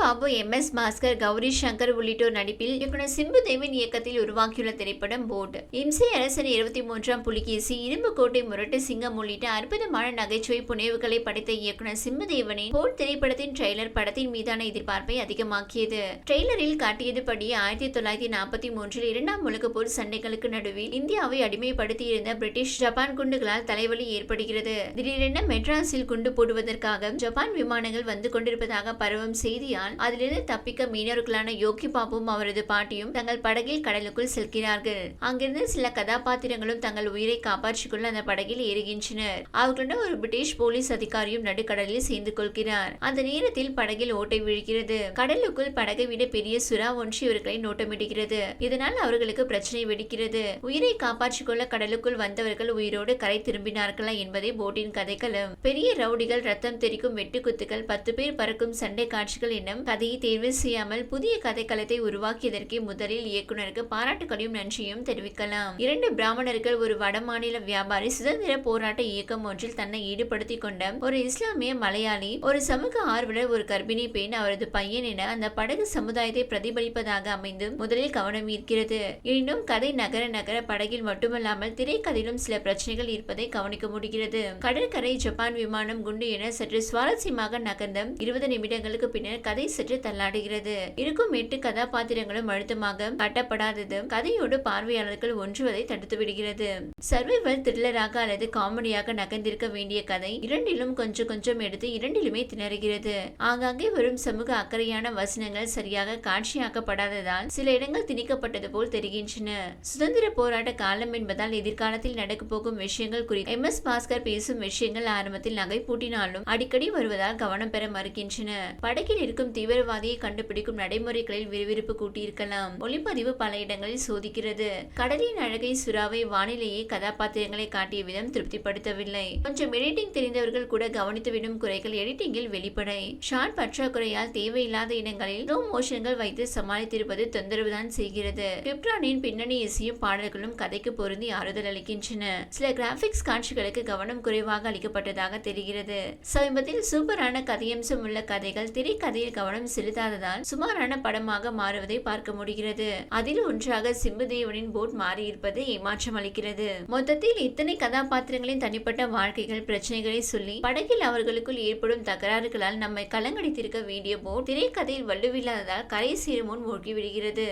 Babu M S Bhaskar Gowri Shankar உள்ளிட்டோர் நடிப்பில் இயக்குனர் சிம்பு தேவின் இயக்கத்தில் உருவாக்கியுள்ள திரைப்படம் போட். இம்சை அரசன் இருபத்தி மூன்றாம் புலிகேசி இரும்புக்கோட்டை முரட்டு சிங்கம் உள்ளிட்ட அற்புதமான நகைச்சுவை புனைவுகளை படைத்த இயக்குனர் சிம்பு தேவனின் போட் திரைப்படத்தின் ட்ரெய்லர் படத்தின் மீதான எதிர்பார்ப்பை அதிகமாக்கியது. ட்ரெய்லரில் காட்டியதுபடி ஆயிரத்தி தொள்ளாயிரத்தி நாற்பத்தி மூன்றில் இரண்டாம் உலக போர் சண்டைகளுக்கு நடுவில் இந்தியாவை அடிமைப்படுத்தியிருந்த பிரிட்டிஷ் ஜப்பான் குண்டுகளால் தலைவலி ஏற்படுகிறது. திடீரென மெட்ராஸில் குண்டு போடுவதற்காக ஜப்பான் விமானங்கள் வந்து கொண்டிருப்பதாக பரவும் செய்தியால் அதிலிருந்து தப்பிக்க மீனவர்களான யோகி பாபுவும் அவரது பாட்டியும் தங்கள் படகில் கடலுக்குள் செல்கிறார்கள். அங்கிருந்து சில கதாபாத்திரங்களும் தங்கள் உயிரை காப்பாற்றிக் கொள்ள அந்த படகில் ஏறுகின்றனர். அவர்களுடன் ஒரு பிரிட்டிஷ் போலீஸ் அதிகாரியும் நடுக்கடலில் சேர்ந்து கொள்கிறார். அந்த நேரத்தில் படகில் ஓட்டை விழுகிறது. கடலுக்குள் படகை விட பெரிய சுறா ஒன்று இவர்களை நோட்டமிடுகிறது. இதனால் அவர்களுக்கு பிரச்சனை வெடிக்கிறது. உயிரை காப்பாற்றிக் கொள்ள கடலுக்குள் வந்தவர்கள் உயிரோடு கரை திரும்பினார்களா என்பதே போட்டின் கதைக்களம். பெரிய ரவுடிகள் ரத்தம் தெரிக்கும் வெட்டு குத்துக்கள் பத்து பேர் பறக்கும் சண்டை காட்சிகள் மூலம் கதையை தேர்வு செய்யாமல் புதிய கதைக்களத்தை உருவாக்கியதற்கே முதலில் இயக்குனருக்கு பாராட்டுகளையும் நன்றியும் தெரிவிக்கலாம். இரண்டு பிராமணர்கள் ஒரு வடமாநில வியாபாரி சுதந்திர போராட்ட இயக்கம் ஒன்றில் தன்னை ஈடுபடுத்திக் கொண்ட ஒரு இஸ்லாமிய மலையாளி ஒரு சமூக ஆர்வலர் ஒரு கர்ப்பிணி பெண் அவரது பையன் என அந்த படகு சமுதாயத்தை பிரதிபலிப்பதாக அமைந்து முதலில் கவனம் ஈர்க்கிறது. எனினும் கதை நகர நகர படகில் மட்டுமல்லாமல் திரைக்கதையிலும் சில பிரச்சனைகள் இருப்பதை கவனிக்க முடிகிறது. கடற்கரை ஜப்பான் விமானம் குண்டு என சற்று சுவாரஸ்யமாக நகர்ந்த இருபது நிமிடங்களுக்கு பின்னர் கதை சற்று தள்ளாடுகிறது. இருக்கும் எட்டு கதாபாத்திரங்களும் அழுத்தமாக கட்டப்படாததும் கதையோடு பார்வையாளர்கள் ஒன்றுவதை தடுத்து விடுகிறது சர்வைவல் த்ரில்லராக அல்லது காமெடியாக நகர்ந்திருக்க வேண்டிய கதை இரண்டிலும் கொஞ்சம் கொஞ்சம் எடுத்து இரண்டிலுமே திணறுகிறது. ஆங்காங்கே வரும் சமூக அக்கறையான வசனங்கள் சரியாக காட்சியாக்கப்படாததால் சில இடங்கள் திணிக்கப்பட்டது போல் தெரிகின்றன. சுதந்திர போராட்ட காலம் என்பதால் எதிர்காலத்தில் நடக்க போகும் விஷயங்கள் குறித்து எம். எஸ். பாஸ்கர் பேசும் விஷயங்கள் ஆரம்பத்தில் நகை பூட்டினாலும் அடிக்கடி வருவதால் கவனம் பெற மறுக்கின்றன. படகில் இருக்கும் தீவிரவாதியை கண்டுபிடிக்கும் நடைமுறைகளில் விறுவிறுப்பு கூட்டியிருக்கலாம். ஒளிப்பதிவு பல இடங்களில் சோதிக்கிறது. கடலின் அழகை சுறாவை வானிலையை கதாபாத்திரங்களை காட்டிய விதம் திருப்திப்படுத்தவில்லை. கொஞ்சம் எடிட்டிங் தெரிந்தவர்கள் கூட கவனித்துவிடும் குறைகள் எடிட்டிங்கில் வெளிப்படை. ஷார்ட் பற்றாக்குறையால் தேவையில்லாத இடங்களில் ஸ்லோ மோஷன்கள் வைத்து சமாளித்திருப்பது தொந்தரவுதான் செய்கிறது. கிப்ரானின் பின்னணி இசையும் பாடல்களும் கதைக்கு பொருந்தி ஆறுதல் அளிக்கின்றன. சில கிராபிக்ஸ் காட்சிகளுக்கு கவனம் குறைவாக அளிக்கப்பட்டதாக தெரிகிறது. சமீபத்தில் சூப்பரான கதையம்சம் உள்ள கதைகள் திரைக்கதையில் கவனம் செலுத்தாததால் சுமாரான படமாக மாறுவதை பார்க்க முடிகிறது. அதில் ஒன்றாக சிம்புதேவனின் போட் மாறியிருப்பது ஏமாற்றம் அளிக்கிறது. மொத்தத்தில் இத்தனை கதாபாத்திரங்களின் தனிப்பட்ட வாழ்க்கைகள் பிரச்சனைகளை சொல்லி படகில் அவர்களுக்குள் ஏற்படும் தகராறுகளால் நம்மை கலங்கடித்திருக்க வேண்டிய போட் திரைக்கதையில் வலுவில்லாததால் கரை சீரு முன் மூழ்கி விடுகிறது